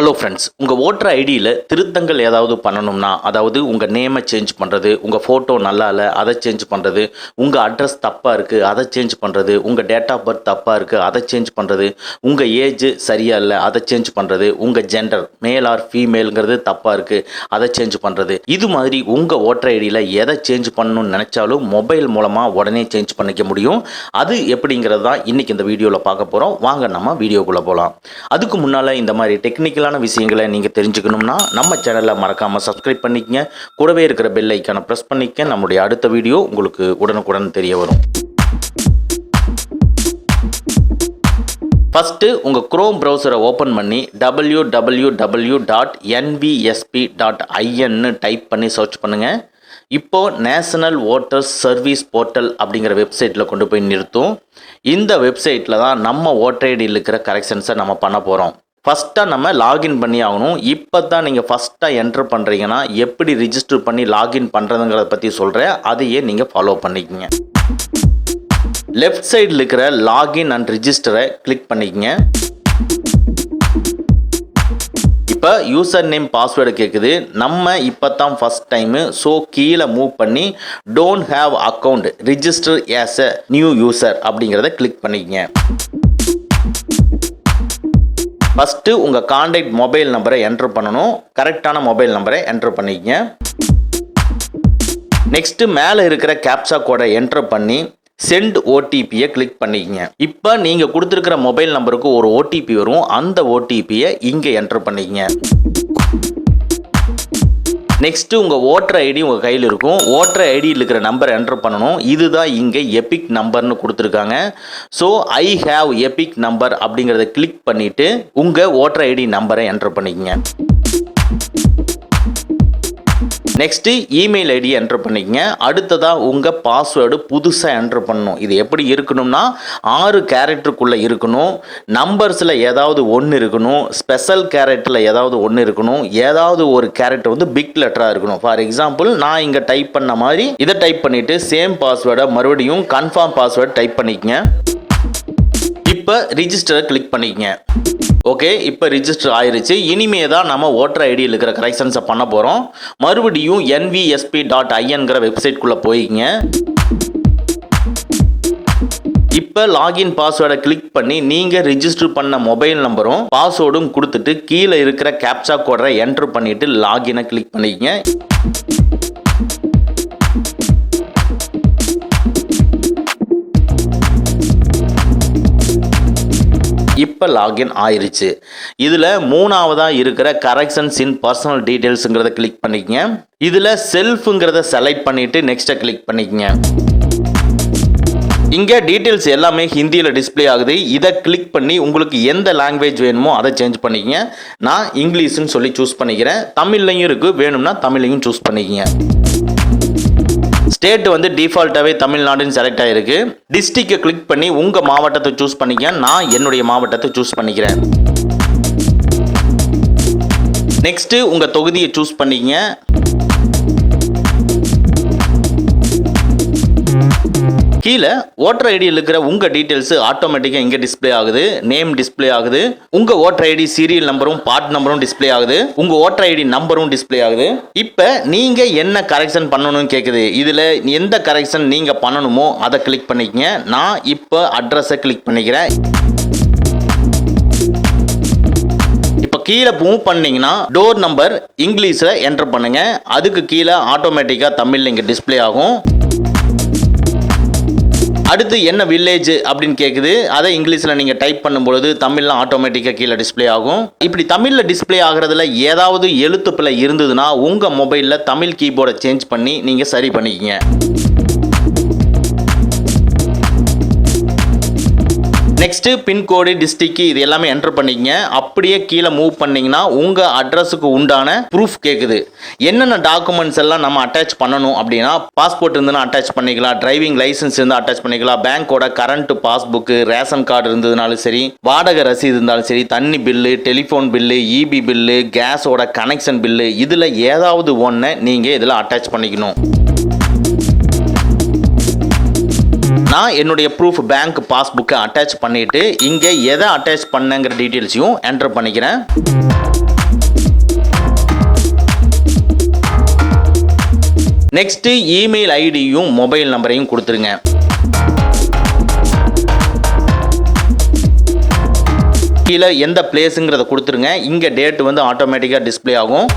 Hello friends உங்கள் voter ஐடியில் திருத்தங்கள் ஏதாவது பண்ணணும்னா அதாவது உங்கள் நேமை சேஞ்ச் பண்ணுறது உங்கள் ஃபோட்டோ நல்லா இல்லை அதை சேஞ்ச் பண்ணுறது உங்கள் அட்ரஸ் தப்பாக இருக்குது அதை சேஞ்ச் பண்ணுறது உங்கள் டேட் ஆஃப் பர்த் தப்பாக இருக்குது அதை சேஞ்ச் பண்ணுறது உங்கள் ஏஜ் சரியாக இல்லை அதை சேஞ்ச் பண்ணுறது உங்கள் ஜெண்டர் மேல் ஆர் ஃபீமேலுங்கிறது தப்பாக இருக்குது அதை சேஞ்ச் பண்ணுறது இது மாதிரி உங்கள் ஓட்டர் ஐடியில் எதை சேஞ்ச் பண்ணணும்னு நினச்சாலும் மொபைல் மூலமாக உடனே சேஞ்ச் பண்ணிக்க முடியும். அது எப்படிங்கிறது தான் இன்றைக்கி இந்த வீடியோவில் பார்க்க போகிறோம் வாங்க நம்ம வீடியோக்குள்ளே போகலாம் அதுக்கு முன்னால் இந்த மாதிரி டெக்னிக்கலாக டெக்னிக்கலான விஷயங்களை நீங்கள் தெரிஞ்சுக்கணும்னா நம்ம சேனலை மறக்காமல் சப்ஸ்கிரைப் பண்ணிக்கங்க. கூடவே இருக்கிற பெல் ஐக்கானை ப்ரெஸ் பண்ணிக்க நம்முடைய அடுத்த வீடியோ உங்களுக்கு உடனுக்குடன் தெரிய வரும். ஃபஸ்ட்டு உங்கள் க்ரோம் ப்ரௌசரை ஓப்பன் பண்ணி W W W dot NVSP dot ஐஎன்னு type பண்ணி சர்ச் பண்ணுங்கள் இப்போது நேஷனல் ஓட்டர்ஸ் சர்வீஸ் போர்ட்டல் அப்படிங்கிற வெப்சைட்டில் கொண்டு போய் நிறுத்தும். இந்த வெப்சைட்டில் தான் நம்ம ஓட்டர் ஐடியில் இருக்கிற கரெக்ஷன்ஸை நம்ம பண்ண போகிறோம் ஃபஸ்ட்டாக நம்ம லாகின் பண்ணி ஆகணும் இப்போ தான் நீங்கள் ஃபஸ்ட்டாக என்ட்ரு பண்ணுறீங்கன்னா எப்படி ரிஜிஸ்டர் பண்ணி லாகின் பண்ணுறதுங்கிறத பற்றி சொல்கிறேன் அதையே நீங்கள் ஃபாலோ பண்ணிக்கங்க. லெஃப்ட் சைடில் இருக்கிற லாகின் அண்ட் ரிஜிஸ்டரை கிளிக் பண்ணிக்கோங்க. இப்போ யூசர் நேம் பாஸ்வேர்டு கேட்குது நம்ம இப்போ தான் ஃபஸ்ட் டைமு ஸோ கீழே மூவ் பண்ணி don't have account register as a new user அப்படிங்கிறத கிளிக் பண்ணிக்கங்க. ஃபஸ்ட்டு உங்கள் காண்டாக்ட் மொபைல் நம்பரை என்ட்ரு பண்ணணும். கரெக்டான மொபைல் நம்பரை என்ட்ரு பண்ணிக்கங்க. நெக்ஸ்ட்டு மேலே இருக்கிற கேப்சா கோடை என்ட்ரு பண்ணி சென்ட் ஓடிபியை கிளிக் பண்ணிக்கங்க. இப்போ நீங்கள் கொடுத்துருக்கிற மொபைல் நம்பருக்கு ஒரு ஓடிபி வரும். அந்த ஓடிபியை இங்கே என்ட்ரு பண்ணிக்கங்க. நெக்ஸ்ட்டு உங்கள் ஓட்டர் ஐடி உங்கள் கையில் இருக்கும். ஓட்டர் ஐடியில் இருக்கிற நம்பர் என்டர் பண்ணணும். இதுதான் இங்கே எபிக் நம்பர்னு கொடுத்துருக்காங்க. So I have EPIC number அப்படிங்கிறத கிளிக் பண்ணிவிட்டு உங்கள் ஓட்டர் ஐடி நம்பரை என்டர் பண்ணிக்கங்க. நெக்ஸ்ட்டு இமெயில் ஐடி என்ட்ரு பண்ணிக்கங்க. அடுத்ததாக உங்கள் பாஸ்வேர்டு புதுசாக என்ட்ரு பண்ணணும். இது எப்படி இருக்கணும்னா ஆறு கேரக்டருக்குள்ளே இருக்கணும். நம்பர்ஸில் ஏதாவது ஒன்று இருக்கணும். ஸ்பெஷல் கேரக்டரில் ஏதாவது ஒன்று இருக்கணும். ஏதாவது ஒரு கேரக்டர் வந்து பிக் லெட்டராக இருக்கணும். ஃபார் எக்ஸாம்பிள் நான் இங்கே டைப் பண்ண மாதிரி இதை டைப் பண்ணிவிட்டு சேம் பாஸ்வேர்டை மறுபடியும் கன்ஃபார்ம் பாஸ்வேர்டு டைப் பண்ணிக்கங்க. இப்போ ரிஜிஸ்டரை கிளிக் பண்ணிக்கங்க. ஓகே இப்போ ரிஜிஸ்டர் ஆயிருச்சு. இனிமே தான் நம்ம ஓட்டர் ஐடியில் இருக்கிற கரெக்ஷன்ஸை பண்ண போகிறோம் மறுபடியும் என்விஎஸ்பி டாட் ஐஎன்கிற வெப்சைட்குள்ளே போய்க்குங்க. இப்போ லாகின் பாஸ்வேர்டை கிளிக் பண்ணி நீங்கள் ரிஜிஸ்டர் பண்ண மொபைல் நம்பரும் பாஸ்வேர்டும் கொடுத்துட்டு கீழே இருக்கிற கேப்சா கோடரை என்ட்ரு பண்ணிவிட்டு லாகினை கிளிக் பண்ணிக்கங்க. இப்போ லாகின் ஆயிருச்சு. இதில் மூணாவதாக இருக்கிற கரெக்ஷன்ஸ் இன் பர்சனல் டீட்டெயில்ஸுங்கிறத கிளிக் பண்ணிக்கங்க. இதில் செல்ஃபுங்கிறத செலக்ட் பண்ணிவிட்டு நெக்ஸ்ட்டை கிளிக் பண்ணிக்கங்க. இங்கே டீட்டெயில்ஸ் எல்லாமே ஹிந்தியில் டிஸ்ப்ளே ஆகுது. இதை கிளிக் பண்ணி உங்களுக்கு எந்த லாங்குவேஜ் வேணுமோ அதை சேஞ்ச் பண்ணிக்கங்க. நான் இங்கிலீஷ்னு சொல்லி சூஸ் பண்ணிக்கிறேன். தமிழ்லையும் இருக்குது வேணும்னா தமிழையும் சூஸ் பண்ணிக்கங்க. ஸ்டேட் வந்து டிஃபால்ட்டாகவே தமிழ்நாடுன்னு செலக்ட் ஆகிருக்கு டிஸ்ட்ரிக்டை கிளிக் பண்ணி உங்கள் மாவட்டத்தை சூஸ் பண்ணிக்க நான் என்னுடைய மாவட்டத்தை சூஸ் பண்ணிக்கிறேன். நெக்ஸ்ட்டு உங்கள் தொகுதியை சூஸ் பண்ணிக்கங்க கீழே ஓட்டர் ஐடியில் இருக்கிற உங்கள் டீட்டெயில்ஸ் ஆட்டோமேட்டிக்காக இங்கே டிஸ்ப்ளே ஆகுது நேம் டிஸ்ப்ளே ஆகுது. உங்கள் ஓட்டர் ஐடி சீரியல் நம்பரும் பார்ட் நம்பரும் டிஸ்ப்ளே ஆகுது. உங்கள் ஓட்டர் ஐடி நம்பரும் டிஸ்ப்ளே ஆகுது. இப்போ நீங்கள் என்ன கரெக்ஷன் பண்ணணும்னு கேட்குது இதில் எந்த கரெக்ஷன் நீங்கள் பண்ணணுமோ அதை கிளிக் பண்ணிக்கங்க. நான் இப்போ அட்ரஸை கிளிக் பண்ணிக்கிறேன். இப்போ கீழே மூவ் பண்ணீங்கன்னா டோர் நம்பர் இங்கிலீஷில் என்டர் பண்ணுங்கள் அதுக்கு கீழே ஆட்டோமேட்டிக்காக தமிழில் இங்கே டிஸ்ப்ளே ஆகும். அடுத்து என்ன வில்லேஜ் அப்படின்னு கேட்குது அதை இங்கிலீஷில் நீங்கள் டைப் பண்ணும்பொழுது தமிழ்லாம் ஆட்டோமேட்டிக்காக கீழே டிஸ்ப்ளே ஆகும். இப்படி தமிழில் டிஸ்ப்ளே ஆகிறதுல ஏதாவது எழுத்து பிழை இருந்ததுன்னா உங்கள் மொபைலில் தமிழ் கீபோர்டை சேஞ்ச் பண்ணி நீங்கள் சரி பண்ணிக்கிங்க. நெக்ஸ்ட்டு பின்கோடு டிஸ்ட்ரிக்கு இது எல்லாமே என்டர் பண்ணிக்கங்க. அப்படியே கீழே மூவ் பண்ணீங்கன்னா உங்கள் அட்ரஸுக்கு உண்டான ப்ரூஃப் கேட்குது என்னென்ன டாக்குமெண்ட்ஸ் எல்லாம் நம்ம அட்டாச் பண்ணணும் அப்படின்னா பாஸ்போர்ட் இருந்ததுன்னா அட்டாச் பண்ணிக்கலாம் டிரைவிங் லைசன்ஸ் இருந்தால் அட்டாச் பண்ணிக்கலாம் பேங்க்கோட கரண்ட் பாஸ்புக்கு ரேஷன் கார்டு இருந்ததுனாலும் சரி வாடகை ரசீது இருந்தாலும் சரி தண்ணி bill telephone bill EB bill கேஸோட கனெக்ஷன் பில்லு இதில் ஏதாவது ஒன்றை நீங்கள் இதில் அட்டாச் பண்ணிக்கணும். நான் என்னுடைய ப்ரூஃப் பேங்க் பாஸ்புக்கை அட்டாச் பண்ணிவிட்டு இங்கே எதை அட்டாச் பண்ணுங்கிற டீட்டெயில்ஸையும் என்டர் பண்ணிக்கிறேன். நெக்ஸ்ட்டு இமெயில் ஐடியும் மொபைல் நம்பரையும் கொடுத்துருங்க. கீழே எந்த பிளேஸுங்கிறத கொடுத்துருங்க. இங்கே டேட் வந்து ஆட்டோமேட்டிக்காக டிஸ்பிளே ஆகும்.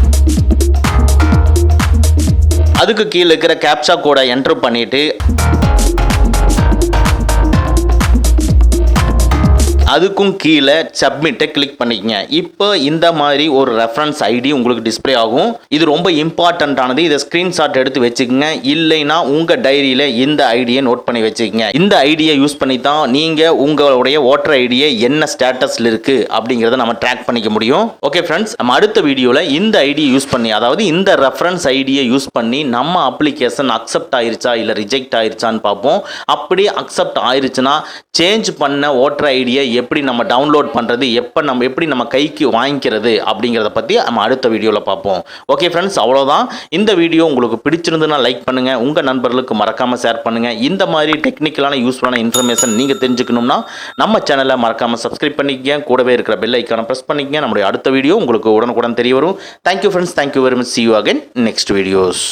அதுக்கு கீழே இருக்கிற கேப்சா கூட என்ட்ரு பண்ணிவிட்டு அதுக்கும் கீழே சப்மிட்டை கிளிக் பண்ணிக்கங்க. இப்போ இந்த மாதிரி ஒரு ரெஃபரன்ஸ் ஐடி உங்களுக்கு டிஸ்ப்ளே ஆகும். இது ரொம்ப இம்பார்ட்டண்ட்டானது இதை ஸ்க்ரீன்ஷாட் எடுத்து வச்சுக்கோங்க. இல்லைன்னா உங்கள் டைரியில் இந்த ஐடியை நோட் பண்ணி வச்சுக்கோங்க. இந்த ஐடியை யூஸ் பண்ணி தான் நீங்கள் உங்களுடைய ஓட்டர் ஐடியை என்ன ஸ்டேட்டஸில் இருக்குது அப்படிங்கிறத நம்ம ட்ராக் பண்ணிக்க முடியும். ஓகே ஃப்ரெண்ட்ஸ் நம்ம அடுத்த வீடியோவில் இந்த ஐடியை யூஸ் பண்ணி அதாவது இந்த ரெஃபரன்ஸ் ஐடியை யூஸ் பண்ணி நம்ம அப்ளிகேஷன் அக்செப்ட் ஆயிருச்சா இல்லை ரிஜெக்ட் ஆயிருச்சான்னு பார்ப்போம். அப்படி அக்செப்ட் ஆயிருச்சுன்னா சேஞ்ச் பண்ண ஓட்டர் ஐடியை எப்படி நம்ம டவுன்லோட் பண்ணுறது எப்போ நம்ம எப்படி நம்ம கைக்கு வாங்கிக்கிறது அப்படிங்கிறத பற்றி நம்ம அடுத்த வீடியோவில் பார்ப்போம். ஓகே ஃப்ரெண்ட்ஸ் அவ்வளோதான் இந்த வீடியோ உங்களுக்கு பிடிச்சிருந்துன்னா லைக் பண்ணுங்கள் உங்கள் நண்பர்களுக்கு மறக்காமல் ஷேர் பண்ணுங்கள் இந்த மாதிரி டெக்னிக்கலான யூஸ்ஃபுல்லான இன்ஃபர்மேஷன் நீங்கள் தெரிஞ்சுக்கணும்னா நம்ம சேனலை மறக்காமல் சப்ஸ்கிரைப் பண்ணிக்கங்க. கூடவே இருக்கிற பெல் ஐக்கானை ப்ரெஸ் பண்ணிக்கங்க. நம்முடைய அடுத்த வீடியோ உங்களுக்கு உடனுக்குடன் தெரிய வரும். Thank you friends thank you very much see you again next videos